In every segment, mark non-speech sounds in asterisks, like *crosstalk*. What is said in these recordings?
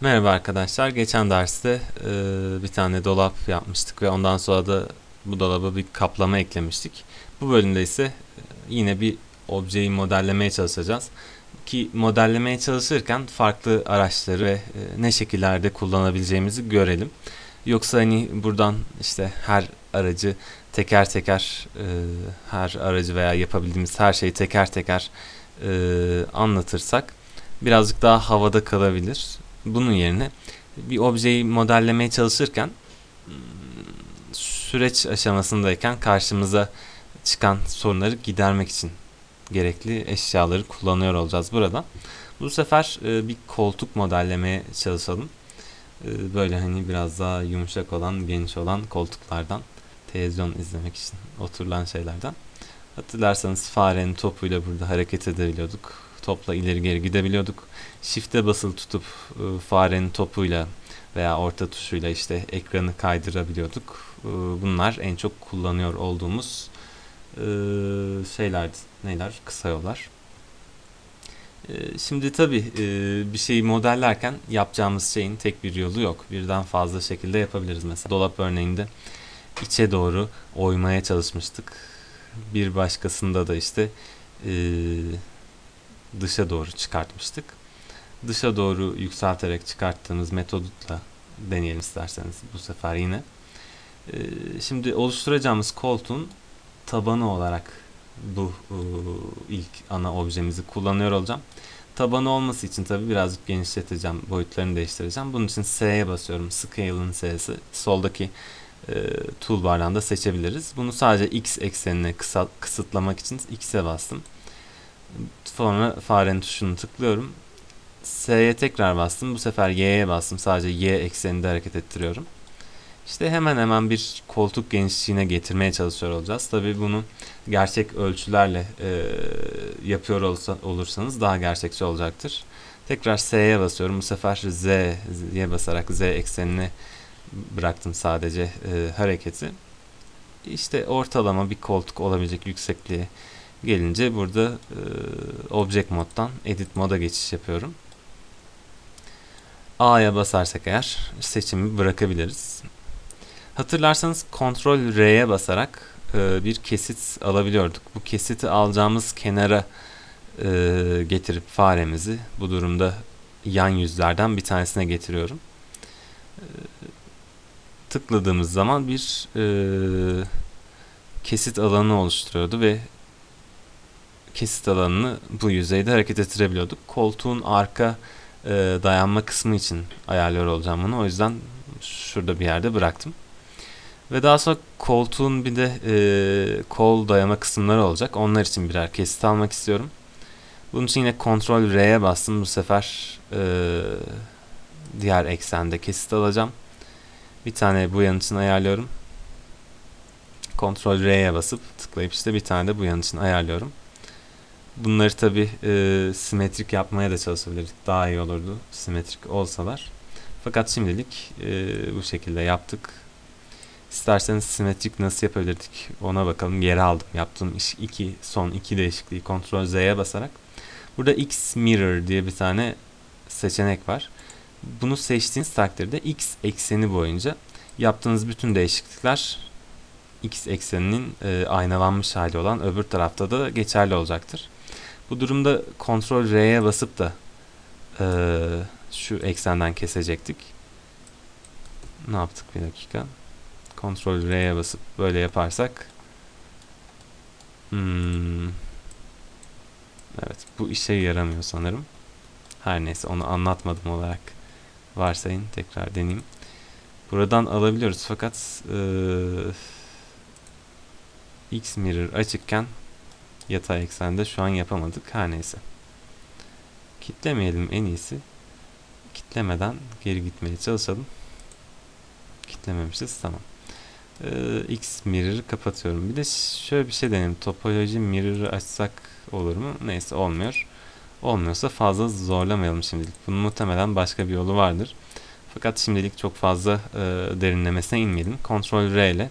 Merhaba arkadaşlar. Geçen derste e, bir tane dolap yapmıştık ve ondan sonra da bu dolaba bir kaplama eklemiştik. Bu bölümde ise e, yine bir objeyi modellemeye çalışacağız. Ki modellemeye çalışırken farklı araçları ve e, ne şekillerde kullanabileceğimizi görelim. Yoksa hani buradan işte her aracı teker teker e, her aracı veya yapabildiğimiz her şeyi teker teker e, anlatırsak birazcık daha havada kalabilir. Bunun yerine bir objeyi modellemeye çalışırken süreç aşamasındayken karşımıza çıkan sorunları gidermek için gerekli eşyaları kullanıyor olacağız burada. Bu sefer e, bir koltuk modellemeye çalışalım. E, böyle hani biraz daha yumuşak olan, geniş olan koltuklardan televizyon izlemek için oturulan şeylerden. Hatırlarsanız farenin topuyla burada hareket edebiliyorduk. Topla ileri geri gidebiliyorduk. Shift'e basılı tutup e, farenin topuyla veya orta tuşuyla işte ekranı kaydırabiliyorduk. E, bunlar en çok kullanıyor olduğumuz e, şeylerdi. Neyler? Kısa yollar. E, şimdi tabi e, bir şeyi modellerken yapacağımız şeyin tek bir yolu yok. Birden fazla şekilde yapabiliriz. Mesela dolap örneğinde içe doğru oymaya çalışmıştık. Bir başkasında da işte dışa doğru çıkartmıştık. Dışa doğru yükselterek çıkarttığımız metodutla deneyelim isterseniz bu sefer yine. E, şimdi oluşturacağımız koltuğun tabanı olarak bu e, ilk ana objemizi kullanıyor olacağım. Tabanı olması için tabi birazcık genişleteceğim, boyutlarını değiştireceğim. Bunun için S'ye basıyorum. Scale'ın S'si. Soldaki e, toolbar'dan da seçebiliriz. Bunu sadece X eksenine kısa, kısıtlamak için X'e bastım. Sonra farenin tuşunu tıklıyorum. S'ye tekrar bastım. Bu sefer Y'ye bastım. Sadece Y ekseninde hareket ettiriyorum. İşte hemen hemen bir koltuk genişliğine getirmeye çalışıyor olacağız. Tabi bunu gerçek ölçülerle e, yapıyor olsa, olursanız daha gerçekçi olacaktır. Tekrar S'ye basıyorum. Bu sefer Z'ye basarak Z eksenine bıraktım sadece e, hareketi. İşte ortalama bir koltuk olabilecek yüksekliğe gelince burada e, Object moddan Edit moda geçiş yapıyorum. A'ya basarsak eğer seçimi bırakabiliriz. Hatırlarsanız Ctrl R'ye basarak e, bir kesit alabiliyorduk. Bu kesiti alacağımız kenara e, getirip faremizi bu durumda yan yüzlerden bir tanesine getiriyorum. E, tıkladığımız zaman bir e, kesit alanı oluşturuyordu ve kesit alanını bu yüzeyde hareket ettirebiliyorduk. Koltuğun arka e, dayanma kısmı için ayarlıyor olacağım bunu. O yüzden şurada bir yerde bıraktım. Ve daha sonra koltuğun bir de e, kol dayama kısımları olacak. Onlar için birer kesit almak istiyorum. Bunun için yine Ctrl R'ye bastım. Bu sefer e, diğer eksende kesit alacağım. Bir tane bu yan için ayarlıyorum. Ctrl R'ye basıp tıklayıp işte bir tane de bu yan için ayarlıyorum. Bunları tabi e, simetrik yapmaya da çalışabilirdik. Daha iyi olurdu simetrik olsalar. Fakat şimdilik e, bu şekilde yaptık. İsterseniz simetrik nasıl yapabilirdik ona bakalım. Geri aldım. Yaptığım iş iki, son iki değişikliği Ctrl Z'ye basarak. Burada X Mirror diye bir tane seçenek var. Bunu seçtiğiniz takdirde X ekseni boyunca yaptığınız bütün değişiklikler X ekseninin e, aynalanmış hali olan öbür tarafta da geçerli olacaktır. Bu durumda Ctrl R'ye basıp da e, şu eksenden kesecektik. Ne yaptık bir dakika. Ctrl R'ye basıp böyle yaparsak hmm, evet bu işe yaramıyor sanırım. Her neyse onu anlatmadım olarak varsayın tekrar deneyeyim. Buradan alabiliyoruz fakat e, X mirror açıkken yatay eksende şu an yapamadık. Her neyse. Kitlemeyelim en iyisi. Kitlemeden geri gitmeye çalışalım. Kitlememişiz. Tamam. Ee, X mirror'ı kapatıyorum. Bir de şöyle bir şey deneyelim. Topoloji mirror'ı açsak olur mu? Neyse olmuyor. Olmuyorsa fazla zorlamayalım şimdilik. Bunun muhtemelen başka bir yolu vardır. Fakat şimdilik çok fazla e, derinlemesine inmeyelim. Ctrl R ile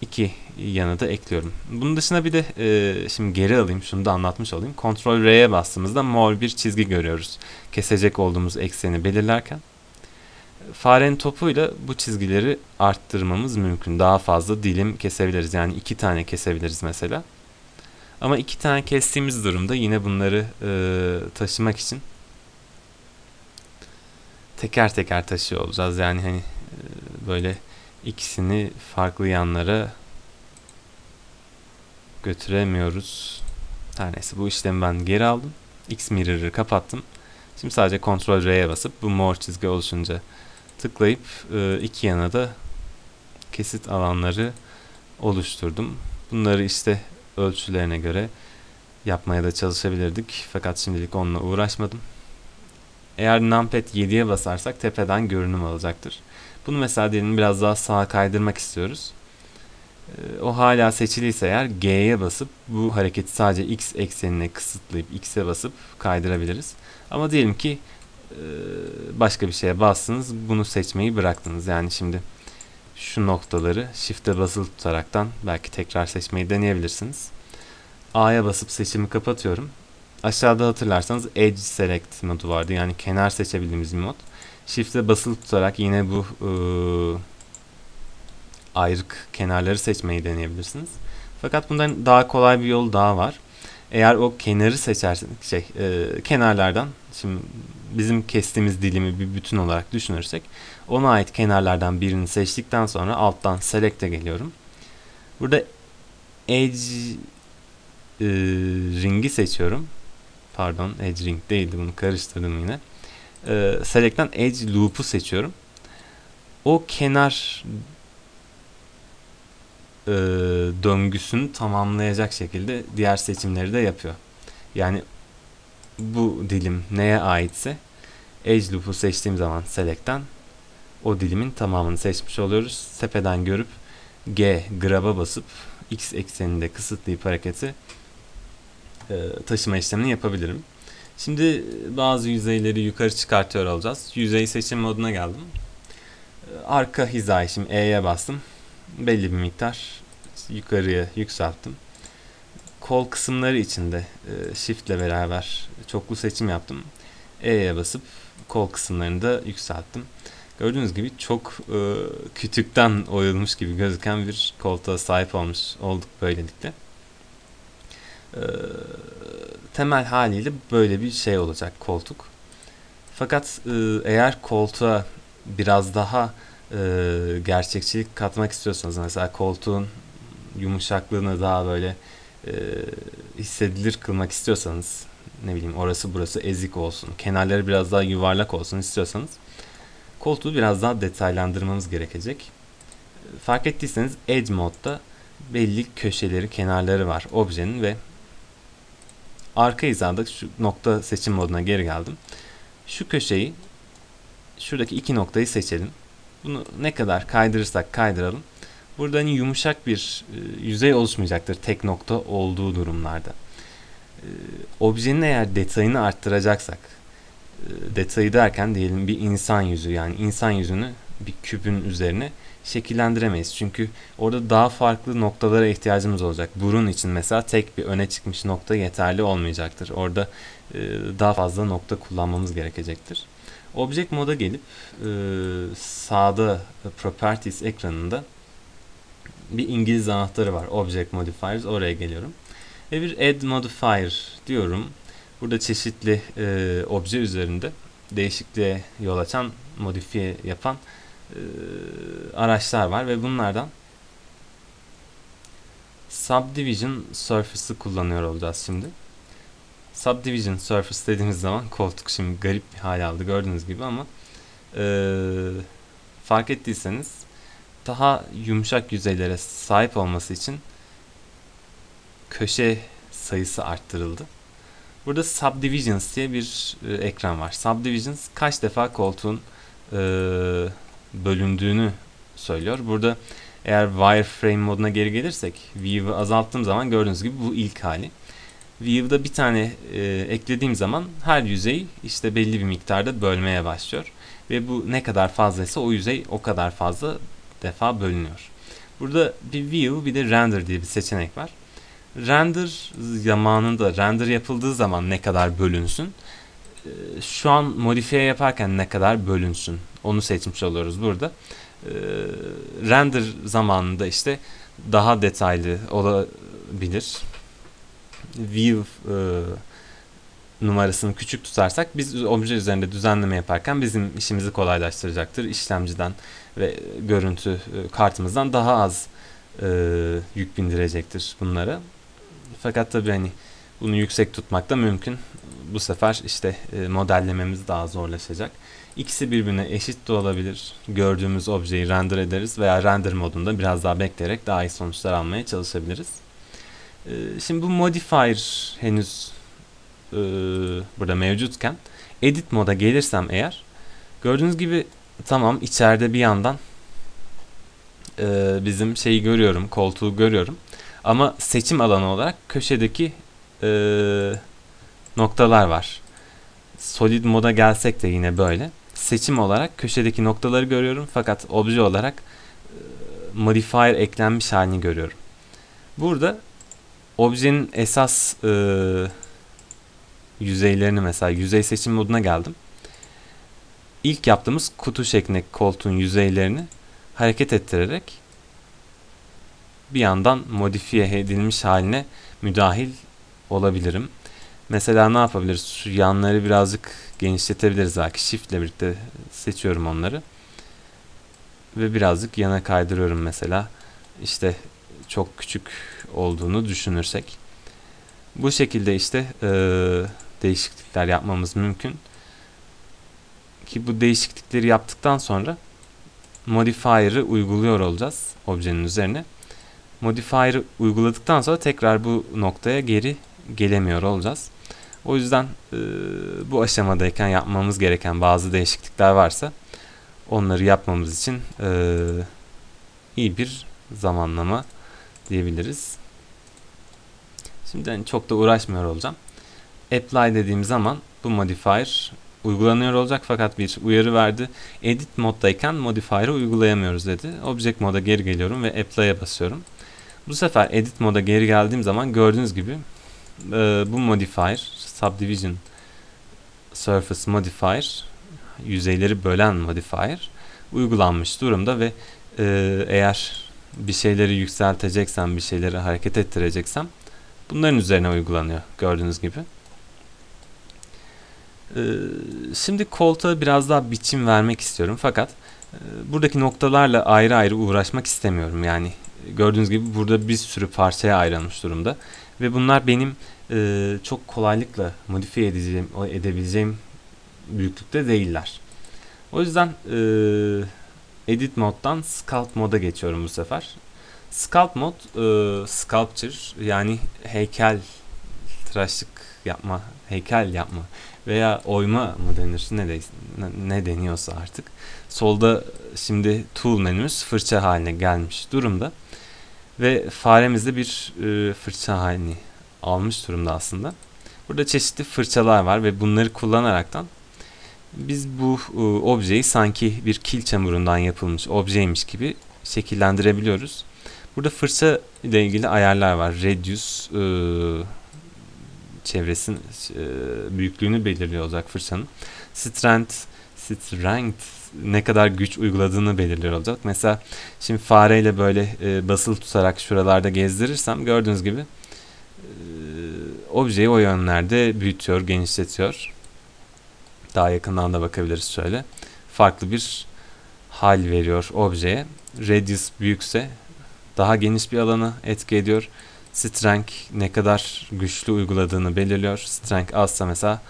iki yanı da ekliyorum. Bunun dışında bir de e, şimdi geri alayım şunu da anlatmış olayım. Ctrl R'ye bastığımızda mor bir çizgi görüyoruz. Kesecek olduğumuz ekseni belirlerken. Farenin topuyla bu çizgileri arttırmamız mümkün. Daha fazla dilim kesebiliriz. Yani iki tane kesebiliriz mesela. Ama iki tane kestiğimiz durumda yine bunları e, taşımak için teker teker taşıyor olacağız. Yani hani e, böyle ikisini farklı yanlara götüremiyoruz. Her neyse bu işlemi ben geri aldım. X mirror'ı kapattım. Şimdi sadece Ctrl R'ye basıp bu mor çizgi oluşunca tıklayıp e, iki yana da kesit alanları oluşturdum. Bunları işte ölçülerine göre yapmaya da çalışabilirdik. Fakat şimdilik onunla uğraşmadım. Eğer numpad 7'ye basarsak tepeden görünüm alacaktır. Bunu mesela diyelim biraz daha sağa kaydırmak istiyoruz. Ee, o hala seçiliyse eğer G'ye basıp bu hareketi sadece X eksenine kısıtlayıp X'e basıp kaydırabiliriz. Ama diyelim ki e, başka bir şeye bastınız bunu seçmeyi bıraktınız. Yani şimdi şu noktaları Shift'e basılı tutaraktan belki tekrar seçmeyi deneyebilirsiniz. A'ya basıp seçimi kapatıyorum. Aşağıda hatırlarsanız Edge Select modu vardı. Yani kenar seçebildiğimiz bir mod. Shift'e basılı tutarak yine bu e, ayrık kenarları seçmeyi deneyebilirsiniz. Fakat bundan daha kolay bir yol daha var. Eğer o kenarı seçerseniz şey e, kenarlardan şimdi bizim kestiğimiz dilimi bir bütün olarak düşünürsek ona ait kenarlardan birini seçtikten sonra alttan select'e geliyorum. Burada edge e, ringi seçiyorum. Pardon edge ring değildi bunu karıştırdım yine. E, select'ten edge loop'u seçiyorum. O kenar e, döngüsünü tamamlayacak şekilde diğer seçimleri de yapıyor. Yani bu dilim neye aitse edge loop'u seçtiğim zaman select'ten o dilimin tamamını seçmiş oluyoruz. Tepeden görüp G grab'a basıp X ekseninde kısıtlayıp hareketi e, taşıma işlemini yapabilirim. Şimdi bazı yüzeyleri yukarı çıkartıyor olacağız. Yüzey seçim moduna geldim. Arka hizayı şimdi E'ye bastım. Belli bir miktar yukarıya yükselttim. Kol kısımları içinde e, Shift ile beraber çoklu seçim yaptım. E'ye basıp kol kısımlarını da yükselttim. Gördüğünüz gibi çok e, kütükten oyulmuş gibi gözüken bir koltuğa sahip olmuş olduk böylelikle. E, temel haliyle böyle bir şey olacak koltuk. Fakat e, eğer koltuğa biraz daha e, gerçekçilik katmak istiyorsanız mesela koltuğun yumuşaklığını daha böyle e, hissedilir kılmak istiyorsanız ne bileyim orası burası ezik olsun kenarları biraz daha yuvarlak olsun istiyorsanız koltuğu biraz daha detaylandırmamız gerekecek. Fark ettiyseniz Edge modda belli köşeleri, kenarları var objenin ve arka hizada şu nokta seçim moduna geri geldim. Şu köşeyi şuradaki iki noktayı seçelim. Bunu ne kadar kaydırırsak kaydıralım. Burada hani yumuşak bir e, yüzey oluşmayacaktır tek nokta olduğu durumlarda. E, objenin eğer detayını arttıracaksak e, detayı derken diyelim bir insan yüzü yani insan yüzünü bir küpün üzerine şekillendiremeyiz. Çünkü orada daha farklı noktalara ihtiyacımız olacak. Burun için mesela tek bir öne çıkmış nokta yeterli olmayacaktır. Orada e, daha fazla nokta kullanmamız gerekecektir. Object moda gelip e, sağda Properties ekranında bir İngiliz anahtarı var. Object Modifiers. Oraya geliyorum. Ve bir Add Modifier diyorum. Burada çeşitli e, obje üzerinde değişikliğe yol açan, modifiye yapan e, araçlar var ve bunlardan Subdivision Surface'ı kullanıyor olacağız şimdi. Subdivision Surface dediğimiz zaman koltuk şimdi garip bir hal aldı gördüğünüz gibi ama e, fark ettiyseniz daha yumuşak yüzeylere sahip olması için köşe sayısı arttırıldı. Burada Subdivisions diye bir e, ekran var. Subdivisions kaç defa koltuğun e, bölündüğünü söylüyor. Burada eğer wireframe moduna geri gelirsek view'ı azalttığım zaman gördüğünüz gibi bu ilk hali. View'da bir tane e, eklediğim zaman her yüzey işte belli bir miktarda bölmeye başlıyor. Ve bu ne kadar fazlaysa o yüzey o kadar fazla defa bölünüyor. Burada bir view bir de render diye bir seçenek var. Render zamanında render yapıldığı zaman ne kadar bölünsün? Ee, şu an modifiye yaparken ne kadar bölünsün? Onu seçmiş oluyoruz burada. Ee, render zamanında işte daha detaylı olabilir. View e, numarasını küçük tutarsak biz obje üzerinde düzenleme yaparken bizim işimizi kolaylaştıracaktır. İşlemciden ve görüntü e, kartımızdan daha az e, yük bindirecektir bunlara. Fakat tabii hani bunu yüksek tutmak da mümkün. Bu sefer işte e, modellememiz daha zorlaşacak. İkisi birbirine eşit de olabilir. Gördüğümüz objeyi render ederiz veya render modunda biraz daha bekleyerek daha iyi sonuçlar almaya çalışabiliriz. E, şimdi bu modifier henüz e, burada mevcutken edit moda gelirsem eğer gördüğünüz gibi tamam içeride bir yandan bizim şeyi görüyorum koltuğu görüyorum ama seçim alanı olarak köşedeki e, noktalar var. Solid moda gelsek de yine böyle. Seçim olarak köşedeki noktaları görüyorum fakat obje olarak e, modifier eklenmiş halini görüyorum. Burada objenin esas e, yüzeylerini mesela yüzey seçim moduna geldim. İlk yaptığımız kutu şeklindeki koltuğun yüzeylerini hareket ettirerek bir yandan modifiye edilmiş haline müdahil olabilirim. Mesela ne yapabiliriz? Şu yanları birazcık genişletebiliriz belki. Shift ile birlikte seçiyorum onları. Ve birazcık yana kaydırıyorum mesela. İşte çok küçük olduğunu düşünürsek. Bu şekilde işte e, değişiklikler yapmamız mümkün. Ki bu değişiklikleri yaptıktan sonra modifier'ı uyguluyor olacağız objenin üzerine. Modifier'ı uyguladıktan sonra tekrar bu noktaya geri gelemiyor olacağız. O yüzden e, bu aşamadayken yapmamız gereken bazı değişiklikler varsa onları yapmamız için e, iyi bir zamanlama diyebiliriz. Şimdi hani çok da uğraşmıyor olacağım. Apply dediğim zaman bu modifier uygulanıyor olacak fakat bir uyarı verdi. Edit moddayken modifier'ı uygulayamıyoruz dedi. Object moda geri geliyorum ve apply'a basıyorum. Bu sefer edit moda geri geldiğim zaman gördüğünüz gibi e, bu modifier subdivision surface modifier yüzeyleri bölen modifier uygulanmış durumda ve e, eğer bir şeyleri yükselteceksem bir şeyleri hareket ettireceksem bunların üzerine uygulanıyor gördüğünüz gibi. E, şimdi koltuğa biraz daha biçim vermek istiyorum fakat e, buradaki noktalarla ayrı ayrı uğraşmak istemiyorum yani gördüğünüz gibi burada bir sürü parçaya ayrılmış durumda. Ve bunlar benim e, çok kolaylıkla modifiye edeceğim, edebileceğim büyüklükte değiller. O yüzden e, edit moddan sculpt moda geçiyorum bu sefer. Sculpt mod e, sculpture yani heykel tıraşlık yapma, heykel yapma veya oyma mı denir ne, de, ne deniyorsa artık. Solda şimdi tool menümüz fırça haline gelmiş durumda. Ve faremiz de bir e, fırça halini almış durumda aslında. Burada çeşitli fırçalar var ve bunları kullanaraktan biz bu e, objeyi sanki bir kil çamurundan yapılmış objeymiş gibi şekillendirebiliyoruz. Burada fırça ile ilgili ayarlar var. Radius e, çevresin e, büyüklüğünü belirliyor olacak fırçanın. Strength, strength ne kadar güç uyguladığını belirliyor olacak. Mesela şimdi fareyle böyle e, basılı tutarak şuralarda gezdirirsem gördüğünüz gibi e, objeyi o yönlerde büyütüyor, genişletiyor. Daha yakından da bakabiliriz şöyle. Farklı bir hal veriyor objeye. Radius büyükse daha geniş bir alanı etki ediyor. Strength ne kadar güçlü uyguladığını belirliyor. Strength azsa mesela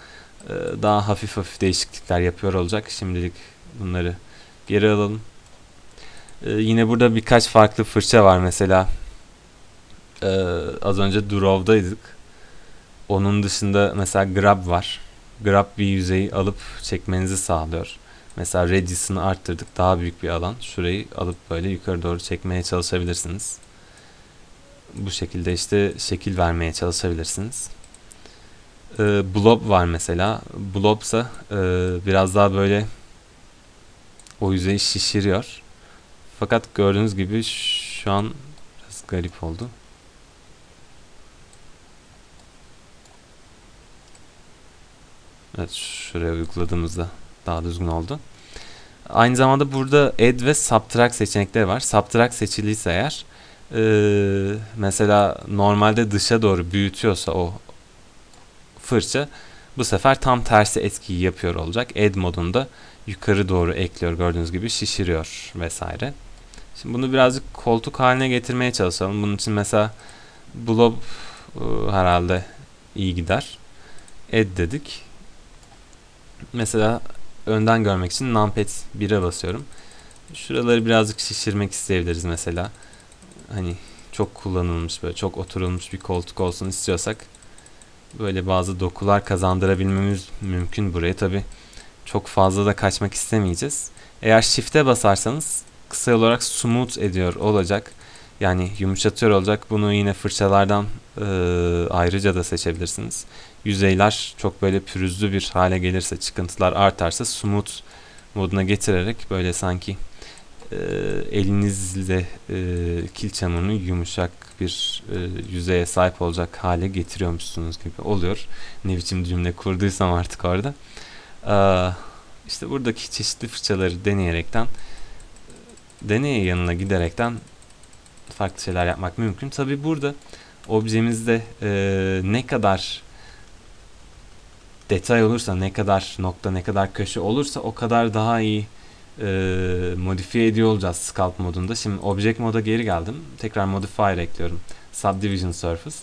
e, daha hafif hafif değişiklikler yapıyor olacak. Şimdilik bunları geri alalım. Ee, yine burada birkaç farklı fırça var mesela. Ee, az önce Draw'daydık. Onun dışında mesela Grab var. Grab bir yüzeyi alıp çekmenizi sağlıyor. Mesela radius'ını arttırdık. Daha büyük bir alan. Şurayı alıp böyle yukarı doğru çekmeye çalışabilirsiniz. Bu şekilde işte şekil vermeye çalışabilirsiniz. Ee, blob var mesela. Blob ise e, biraz daha böyle o yüzeyi şişiriyor. Fakat gördüğünüz gibi Şu an biraz garip oldu. Evet şuraya uyguladığımızda daha düzgün oldu. Aynı zamanda burada add ve subtract seçenekleri var. Subtract seçiliyse eğer e, mesela normalde dışa doğru büyütüyorsa o fırça bu sefer tam tersi etkiyi yapıyor olacak. Add modunda yukarı doğru ekliyor gördüğünüz gibi şişiriyor vesaire. Şimdi bunu birazcık koltuk haline getirmeye çalışalım. Bunun için mesela blob e, herhalde iyi gider. Add dedik. Mesela önden görmek için numpad 1'e basıyorum. Şuraları birazcık şişirmek isteyebiliriz mesela. Hani çok kullanılmış böyle çok oturulmuş bir koltuk olsun istiyorsak böyle bazı dokular kazandırabilmemiz mümkün buraya tabi çok fazla da kaçmak istemeyeceğiz. Eğer shift'e basarsanız kısa olarak smooth ediyor olacak. Yani yumuşatıyor olacak. Bunu yine fırçalardan e, ayrıca da seçebilirsiniz. Yüzeyler çok böyle pürüzlü bir hale gelirse, çıkıntılar artarsa smooth moduna getirerek böyle sanki e, elinizle e, kil çamurunu yumuşak bir e, yüzeye sahip olacak hale getiriyormuşsunuz gibi oluyor. Ne biçim cümle kurduysam artık orada. E, işte buradaki çeşitli fırçaları deneyerekten deneye yanına giderekten farklı şeyler yapmak mümkün. Tabi burada objemizde e, ne kadar detay olursa, ne kadar nokta, ne kadar köşe olursa o kadar daha iyi e, modifiye ediyor olacağız Sculpt modunda. Şimdi Object moda geri geldim. Tekrar Modifier ekliyorum. Subdivision Surface.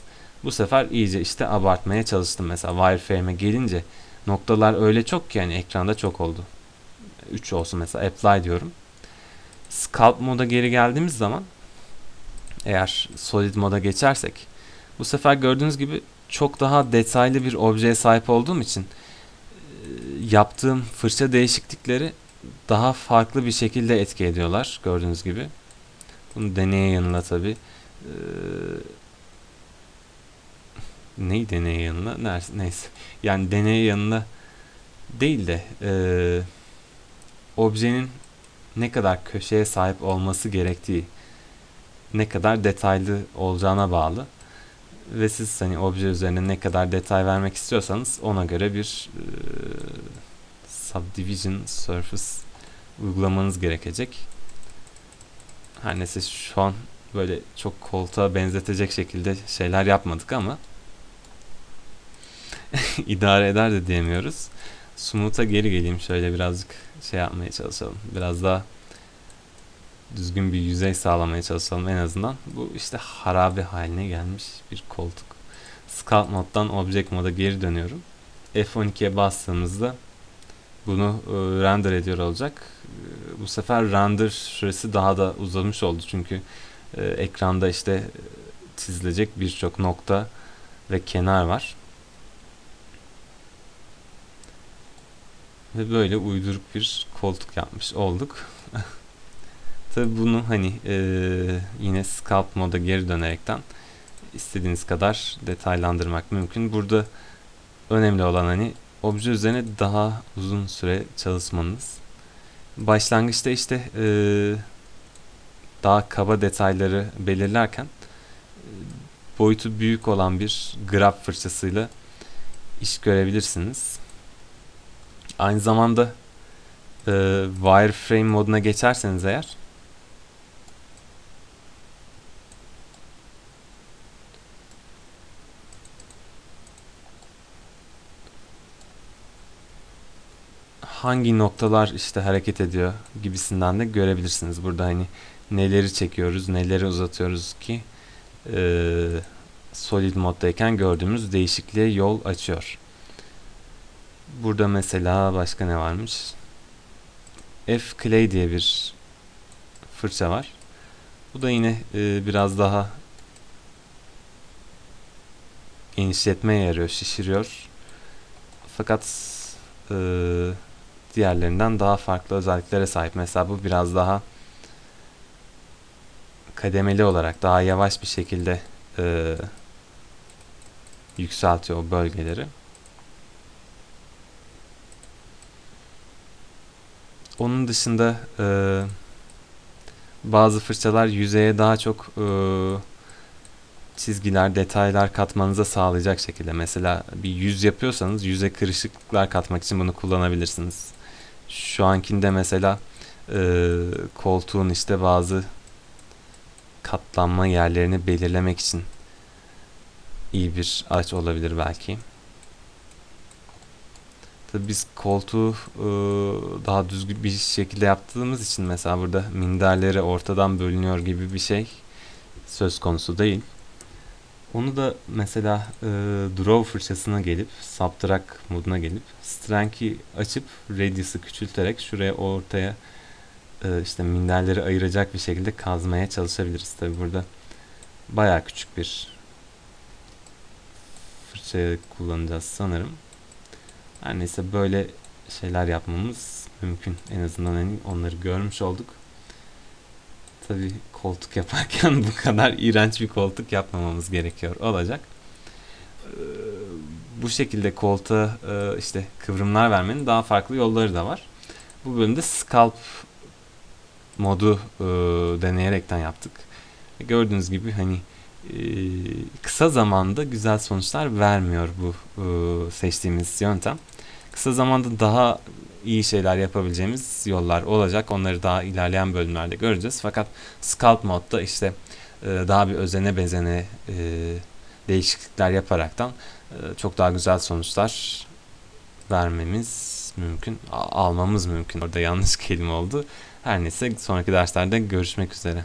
Bu sefer iyice işte abartmaya çalıştım. Mesela wireframe'e gelince noktalar öyle çok ki yani ekranda çok oldu. 3 olsun mesela apply diyorum. Sculpt moda geri geldiğimiz zaman eğer solid moda geçersek bu sefer gördüğünüz gibi çok daha detaylı bir objeye sahip olduğum için yaptığım fırça değişiklikleri daha farklı bir şekilde etki ediyorlar gördüğünüz gibi. Bunu deneye yanına tabi neyi deneye yanına? Neyse. Yani deneye yanına değil de e, objenin ne kadar köşeye sahip olması gerektiği ne kadar detaylı olacağına bağlı. Ve siz hani obje üzerine ne kadar detay vermek istiyorsanız ona göre bir e, subdivision surface uygulamanız gerekecek. Her neyse şu an böyle çok koltuğa benzetecek şekilde şeyler yapmadık ama *laughs* idare eder de diyemiyoruz. Smooth'a geri geleyim şöyle birazcık şey yapmaya çalışalım. Biraz daha düzgün bir yüzey sağlamaya çalışalım en azından. Bu işte harabe haline gelmiş bir koltuk. Sculpt moddan Object moda geri dönüyorum. F12'ye bastığımızda bunu e, render ediyor olacak. E, bu sefer render süresi daha da uzamış oldu çünkü e, ekranda işte çizilecek birçok nokta ve kenar var. Ve böyle uyduruk bir koltuk yapmış olduk. *laughs* Tabi bunu hani e, yine sculpt moda geri dönerekten istediğiniz kadar detaylandırmak mümkün. Burada önemli olan hani obje üzerine daha uzun süre çalışmanız. Başlangıçta işte e, daha kaba detayları belirlerken e, boyutu büyük olan bir grab fırçasıyla iş görebilirsiniz. Aynı zamanda e, wireframe moduna geçerseniz eğer hangi noktalar işte hareket ediyor gibisinden de görebilirsiniz. Burada hani neleri çekiyoruz, neleri uzatıyoruz ki e, solid moddayken gördüğümüz değişikliğe yol açıyor. Burada mesela başka ne varmış? F Clay diye bir fırça var. Bu da yine e, biraz daha genişletmeye yarıyor, şişiriyor. Fakat e, diğerlerinden daha farklı özelliklere sahip. Mesela bu biraz daha kademeli olarak daha yavaş bir şekilde e, yükseltiyor o bölgeleri. Onun dışında e, bazı fırçalar yüzeye daha çok e, çizgiler, detaylar katmanıza sağlayacak şekilde. Mesela bir yüz yapıyorsanız yüze kırışıklıklar katmak için bunu kullanabilirsiniz. Şu ankinde mesela e, koltuğun işte bazı katlanma yerlerini belirlemek için iyi bir araç olabilir belki. Tabii biz koltuğu e, daha düzgün bir şekilde yaptığımız için mesela burada minderleri ortadan bölünüyor gibi bir şey söz konusu değil. Onu da mesela e, draw fırçasına gelip subtract moduna gelip strength'i açıp radius'ı küçülterek şuraya ortaya e, işte minderleri ayıracak bir şekilde kazmaya çalışabiliriz. Tabi burada bayağı küçük bir fırça kullanacağız sanırım. Her neyse böyle şeyler yapmamız mümkün. En azından hani onları görmüş olduk. Tabi koltuk yaparken *laughs* bu kadar iğrenç bir koltuk yapmamamız gerekiyor olacak. Ee, bu şekilde koltuğa e, işte kıvrımlar vermenin daha farklı yolları da var. Bu bölümde scalp modu e, deneyerekten yaptık. Gördüğünüz gibi hani kısa zamanda güzel sonuçlar vermiyor bu seçtiğimiz yöntem. Kısa zamanda daha iyi şeyler yapabileceğimiz yollar olacak. Onları daha ilerleyen bölümlerde göreceğiz. Fakat Scalp modda işte e, daha bir özene bezene e, değişiklikler yaparaktan e, çok daha güzel sonuçlar vermemiz mümkün. Almamız mümkün. Orada yanlış *laughs* kelime oldu. Her neyse sonraki derslerde görüşmek üzere.